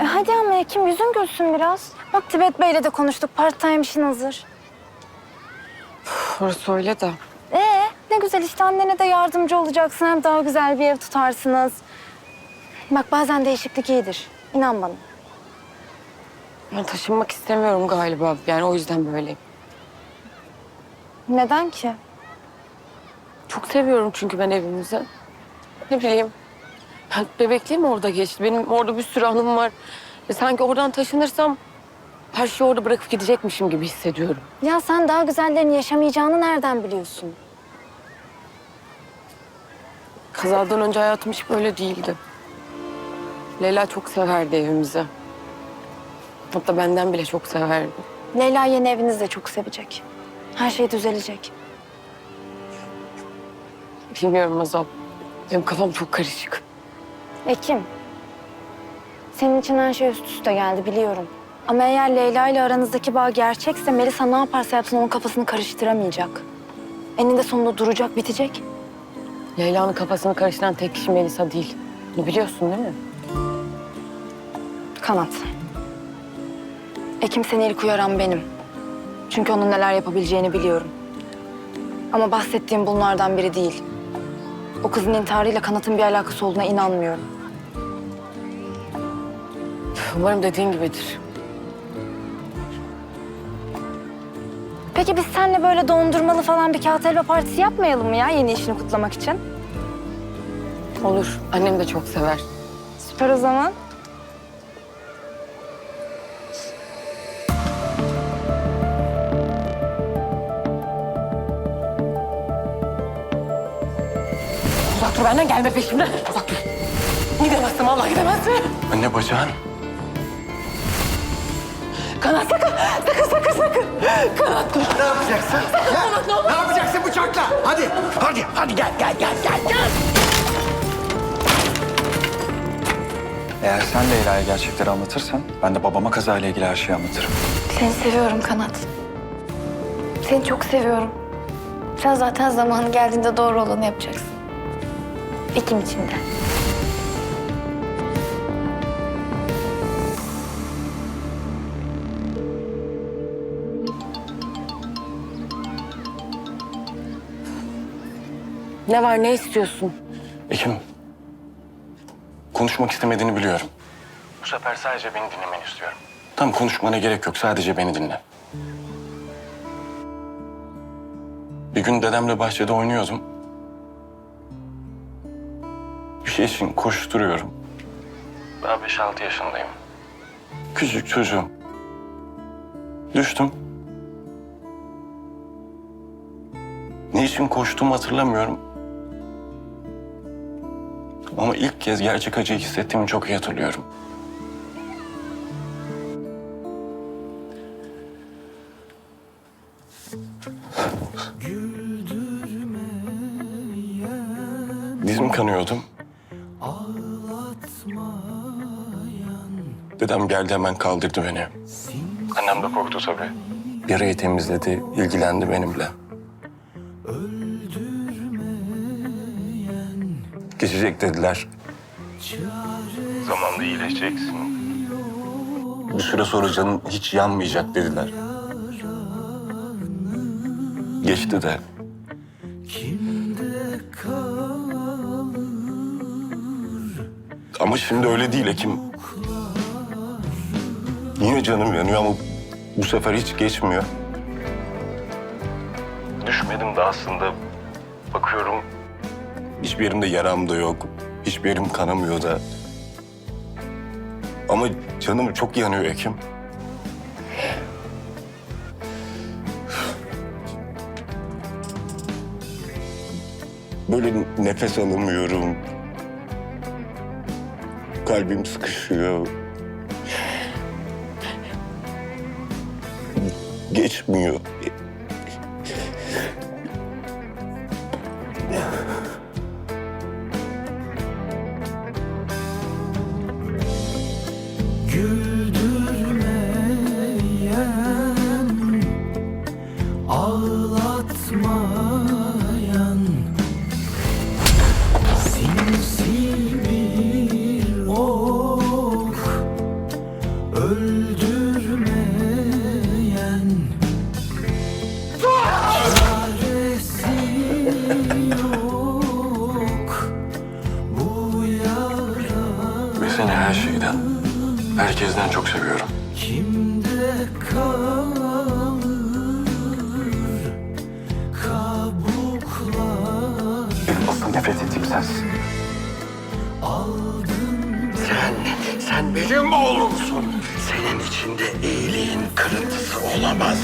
E hadi ama Ekim yüzün gülsün biraz. Bak Tibet Bey'le de konuştuk. Part time işin hazır. Orası öyle de. Ee, ne güzel işte annene de yardımcı olacaksın. Hem daha güzel bir ev tutarsınız. Bak bazen değişiklik iyidir. İnan bana. Ben taşınmak istemiyorum galiba. Yani o yüzden böyleyim. Neden ki? Çok seviyorum çünkü ben evimizi. Ne bileyim. Ben bebekliğim orada geçti. Benim orada bir sürü anım var. Ve sanki oradan taşınırsam her şeyi orada bırakıp gidecekmişim gibi hissediyorum. Ya sen daha güzellerini yaşamayacağını nereden biliyorsun? Kazadan önce hayatım hiç böyle değildi. Leyla çok severdi evimizi. Hatta benden bile çok severdi. Leyla yeni evinizi de çok sevecek. Her şey düzelecek. Bilmiyorum Azap. Benim kafam çok karışık. Ekim. Senin için her şey üst üste geldi biliyorum. Ama eğer Leyla ile aranızdaki bağ gerçekse Melisa ne yaparsa yapsın onun kafasını karıştıramayacak. Eninde sonunda duracak, bitecek. Leyla'nın kafasını karıştıran tek kişi Melisa değil. Bunu biliyorsun değil mi? Kanat. Ekim seni ilk uyaran benim. Çünkü onun neler yapabileceğini biliyorum. Ama bahsettiğim bunlardan biri değil. O kızın intiharıyla Kanat'ın bir alakası olduğuna inanmıyorum. Umarım dediğin gibidir. Peki biz seninle böyle dondurmalı falan bir kağıt helva partisi yapmayalım mı ya yeni işini kutlamak için? Olur. Annem de çok sever. Süper o zaman. Dur benden gelme peşimden. Uzak dur. Gidemezsin vallahi gidemezsin. Anne bacağın. Kanat sakın. Sakın sakın sakın. Kanat dur. Ne yapacaksın? Ha? Ne yapacaksın bıçakla? Hadi, hadi, hadi gel, gel, gel, gel, gel. Eğer sen Leyla'ya gerçekleri anlatırsan ben de babama kazayla ilgili her şeyi anlatırım. Seni seviyorum Kanat. Seni çok seviyorum. Sen zaten zamanı geldiğinde doğru olanı yapacaksın. Ekim için de. Ne var ne istiyorsun? Ekim, konuşmak istemediğini biliyorum. Bu sefer sadece beni dinlemeni istiyorum. Tam konuşmana gerek yok, sadece beni dinle. Bir gün dedemle bahçede oynuyordum. Şey için koşturuyorum. Daha beş altı yaşındayım. Küçük çocuğum. Düştüm. Ne için koştuğumu hatırlamıyorum. Ama ilk kez gerçek acıyı hissettiğimi çok iyi hatırlıyorum. Dizim kanıyordu. Dedem geldi hemen kaldırdı beni. Annem de korktu tabii. Yarayı temizledi, ilgilendi benimle. Geçecek dediler. Zamanla iyileşeceksin. Bir süre sonra canın hiç yanmayacak dediler. Geçti de. Ama şimdi öyle değil Ekim. Yine canım yanıyor ama bu sefer hiç geçmiyor. Düşmedim de aslında bakıyorum Hiçbir yerimde yaram da yok. Hiçbir yerim kanamıyor da. Ama canım çok yanıyor Ekim. Böyle nefes alamıyorum. Kalbim sıkışıyor. Geçmiyor. Sen, sen benim oğlumsun. Senin içinde iyiliğin kırıntısı olamaz.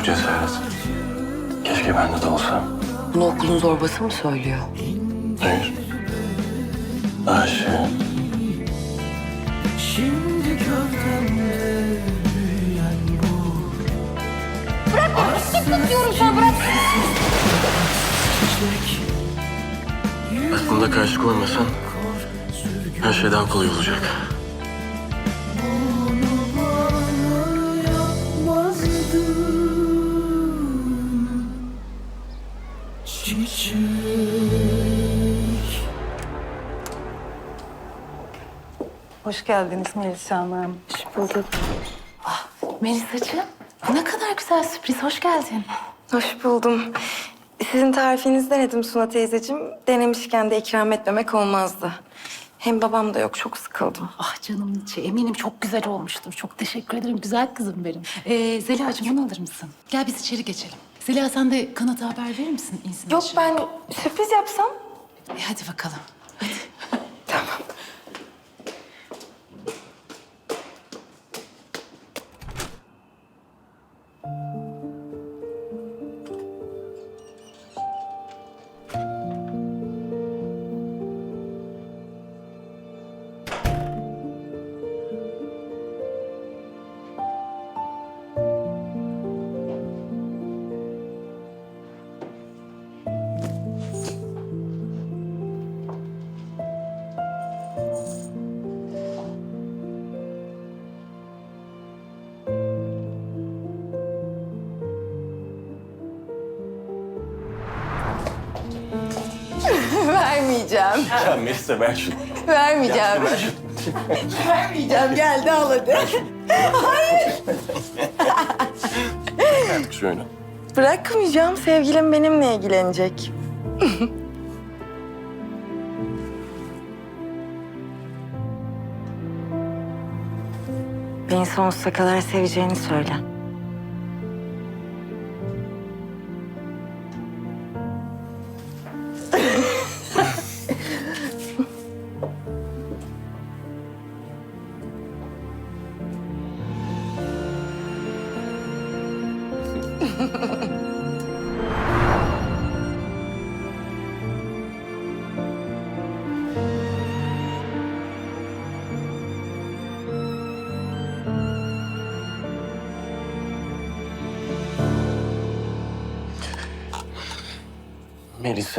O cesaret. Keşke bende de olsa. Bunu okulun zorbası mı söylüyor? Hayır. Aşığım. Şimdi gövdemde büyüyen bu Bırak bırak diyorum sana bırak Aklımda karşı koymasan her şey daha kolay olacak. Hoş geldiniz Melisa Hanım. Hoş bulduk. Ah, Melisa'cığım ne kadar güzel sürpriz. Hoş geldin. Hoş buldum. Sizin tarifinizi denedim Suna teyzeciğim. Denemişken de ikram etmemek olmazdı. Hem babam da yok, çok sıkıldım. Ah canım içi. Eminim çok güzel olmuştur. Çok teşekkür ederim. Güzel kızım benim. Ee, Zeliha'cığım bunu alır mısın? Gel biz içeri geçelim. Zeliha sen de Kanat'a haber verir misin? İnsin Yok ben sürpriz yapsam. E, hadi bakalım. Vermeyeceğim. Ya Melisa ver şunu. Vermeyeceğim. Vermeyeceğim. Geldi al hadi. Artık şu oyunu. Bırakmayacağım. Sevgilim benimle ilgilenecek. Beni sonsuza kadar seveceğini söyle.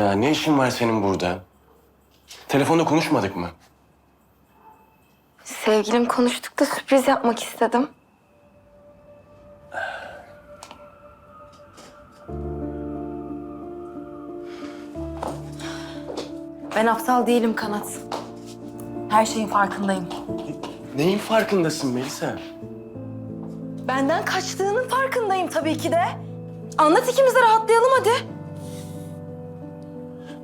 Melisa ne işin var senin burada? Telefonda konuşmadık mı? Sevgilim konuştuk da sürpriz yapmak istedim. Ben aptal değilim Kanat. Her şeyin farkındayım. Neyin farkındasın Melisa? Benden kaçtığının farkındayım tabii ki de. Anlat ikimiz de rahatlayalım hadi.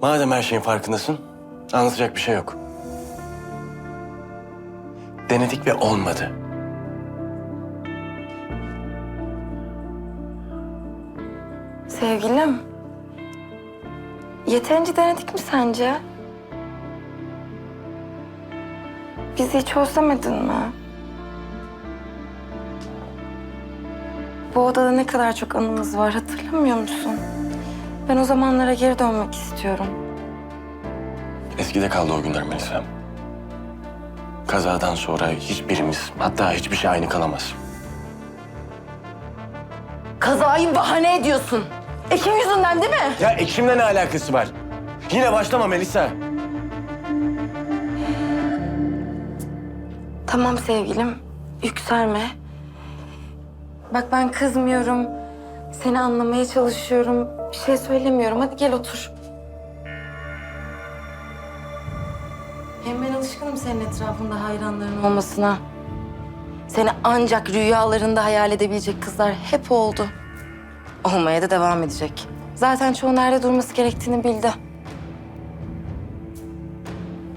Madem her şeyin farkındasın, anlatacak bir şey yok. Denedik ve olmadı. Sevgilim. Yeterince denedik mi sence? Bizi hiç özlemedin mi? Bu odada ne kadar çok anımız var hatırlamıyor musun? Ben o zamanlara geri dönmek istiyorum. Eskide kaldı o günler Melisa. Kazadan sonra hiçbirimiz, hatta hiçbir şey aynı kalamaz. Kazayı bahane ediyorsun. Ekim yüzünden değil mi? Ya Ekim'le ne alakası var? Yine başlama Melisa. Tamam sevgilim, yükselme. Bak ben kızmıyorum. Seni anlamaya çalışıyorum. Bir şey söylemiyorum. Hadi gel otur. Hem ben alışkınım senin etrafında hayranların olmasına. Seni ancak rüyalarında hayal edebilecek kızlar hep oldu. Olmaya da devam edecek. Zaten çoğu nerede durması gerektiğini bildi.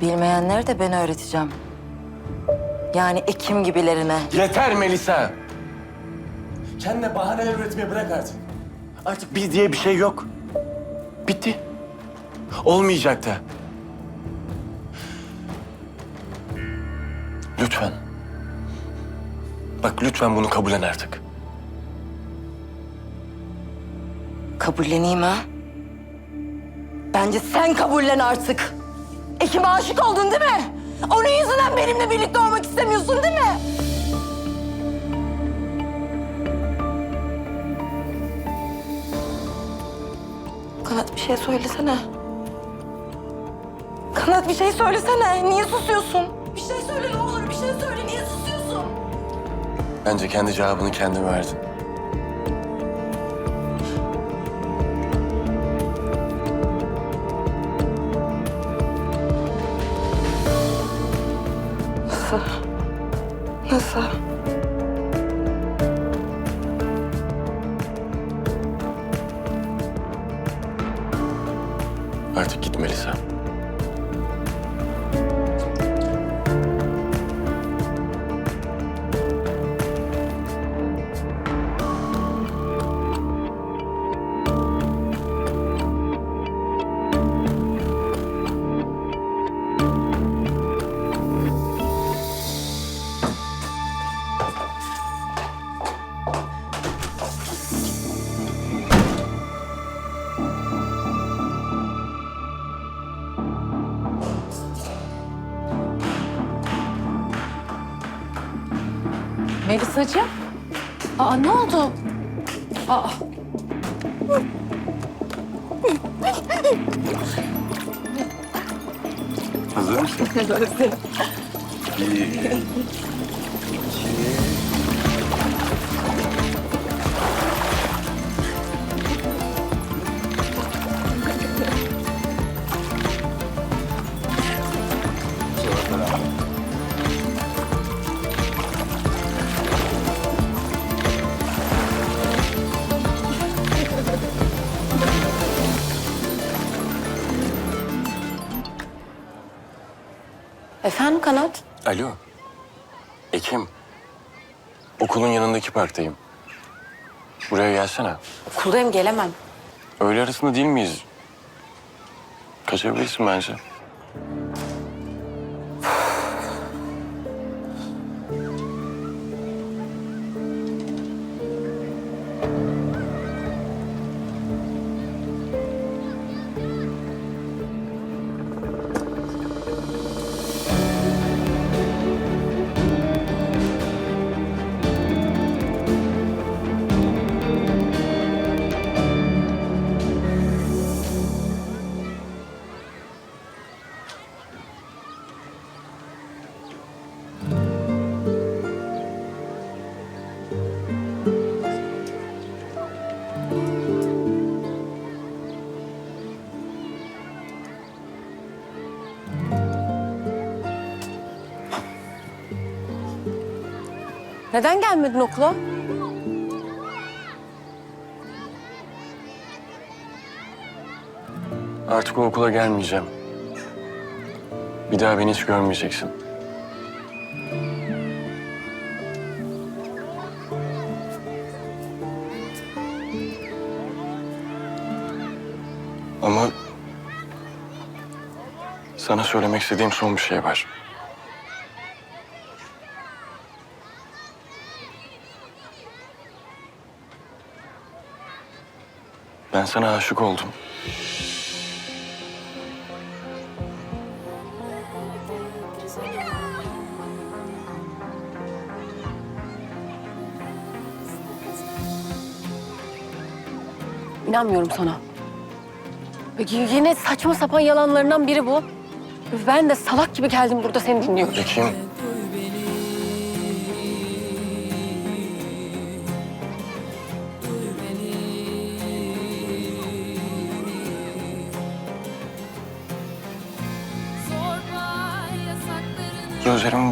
Bilmeyenleri de ben öğreteceğim. Yani Ekim gibilerine. Yeter Melisa. Kendine bahaneler üretmeyi bırak artık. Artık biz diye bir şey yok. Bitti. Olmayacak da. Lütfen. Bak lütfen bunu kabullen artık. Kabulleneyim ha? Bence sen kabullen artık. Ekim'e aşık oldun değil mi? Onun yüzünden benimle birlikte olmak istemiyorsun değil mi? Bir şey söylesene. Kanat bir şey söylesene. Niye susuyorsun? Bir şey söyle ne olur bir şey söyle. Niye susuyorsun? Bence kendi cevabını kendin verdin. Nasıl? Nasıl? Artık git Melisa'cığım. Aa ne oldu? Aa. Hazır mısın? Hazırım. Bir, Efendim Kanat? Alo. Ekim. Okulun yanındaki parktayım. Buraya gelsene. Okuldayım gelemem. Öğle arasında değil miyiz? Kaçabilirsin bence. Neden gelmedin okula? Artık o okula gelmeyeceğim. Bir daha beni hiç görmeyeceksin. Ama sana söylemek istediğim son bir şey var. Ben sana aşık oldum. İnanmıyorum sana. Peki yine saçma sapan yalanlarından biri bu. Ben de salak gibi geldim burada seni dinliyorum. Ekim,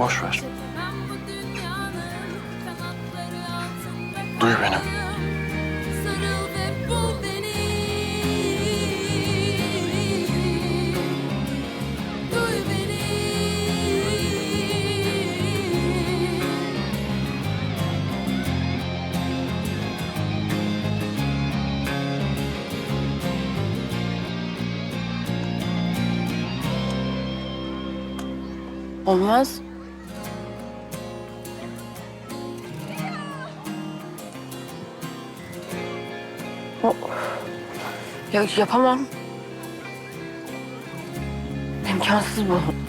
boş ver. Duy beni Olmaz. Ya yapamam. İmkansız bu.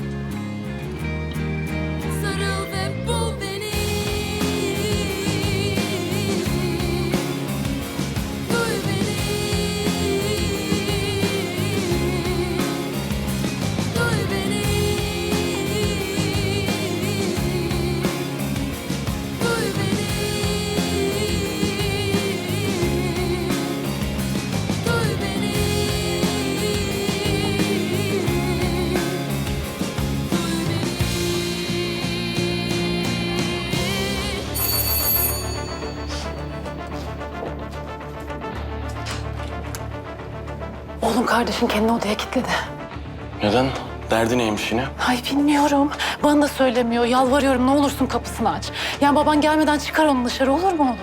Kardeşin kendini odaya kilitledi. Neden? Derdi neymiş yine? Ay bilmiyorum. Bana da söylemiyor. Yalvarıyorum ne olursun kapısını aç. Yani baban gelmeden çıkar onu dışarı olur mu oğlum?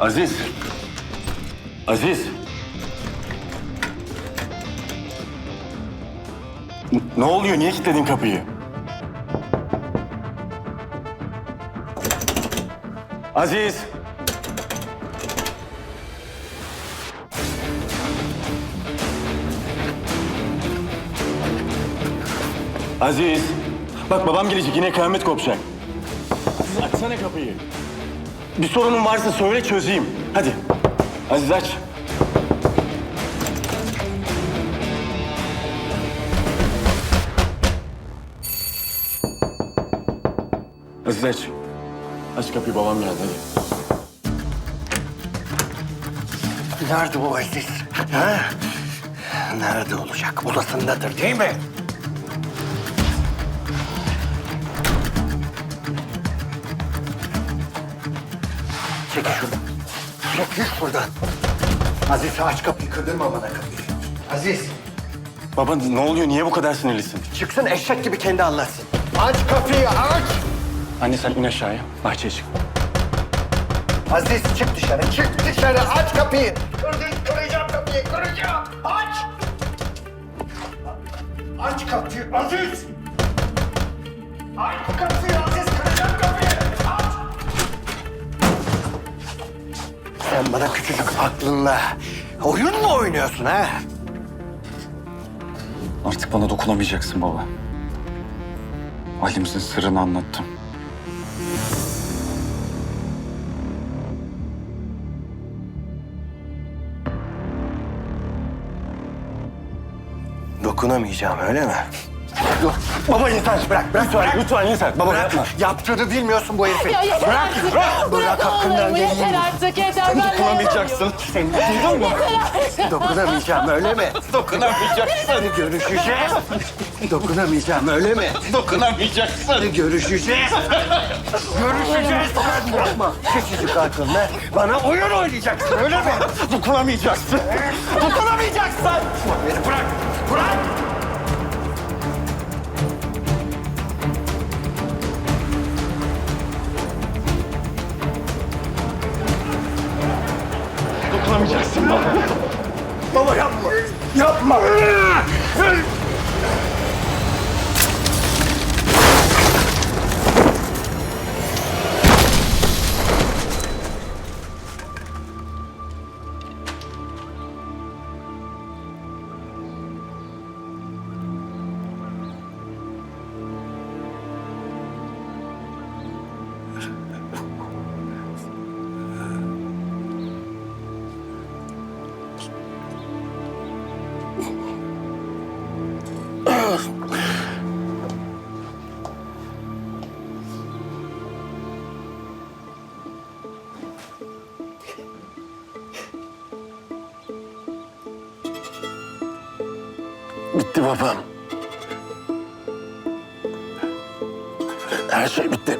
Aziz. Aziz. N- Ne oluyor? Niye kilitledin kapıyı? Aziz. Aziz. Bak babam gelecek yine kıyamet kopacak. Açsana kapıyı. Bir sorunun varsa söyle çözeyim. Hadi. Aziz aç. Aziz aç. Aç kapıyı babam geldi hadi. Nerede o Aziz? Ha? Nerede olacak? Odasındadır değil mi? Çekil şuradan. Çekil şuradan. Aziz aç kapıyı, kırdırma bana kapıyı. Aziz, Baba ne oluyor? Niye bu kadar sinirlisin? çıksın eşek gibi kendi anlatsın. Aç kapıyı, aç! Anne sen in aşağıya. Bahçeye çık. Aziz çık dışarı, çık dışarı, aç kapıyı. Kırdın, kıracağım kapıyı, kıracağım. Aç! Aç kapıyı, Aziz! Aç kapıyı, Aziz, kıracağım kapıyı. Aç! Sen bana küçücük aklınla oyun mu oynuyorsun ha? Artık bana dokunamayacaksın baba. Ailemizin sırrını anlattım. Dokunamayacağım öyle mi? Baba yeter. Bırak, bırak. Lütfen, bırak. lütfen yeter. Baba Bırak, yapma. yaptığını bilmiyorsun bu herifin. Ya yeter bırak, artık. bırak, bırak hakkından geleyim. Yeter artık yeter. Ben Dokunamayacaksın. Sen duydun mu? Dokunamayacağım öyle mi? Dokunamayacaksın. Görüşeceğiz. Dokunamayacağım öyle mi? Dokunamayacaksın. Görüşeceğiz. Görüşeceğiz. Yapma. Küçücük aklınla bana oyun oynayacaksın öyle mi? Dokunamayacaksın. Dokunamayacaksın. Bırak. Bırak. Dokunamayacaksın baba. Baba yapma. Yapma. Bitti babam. Her şey bitti.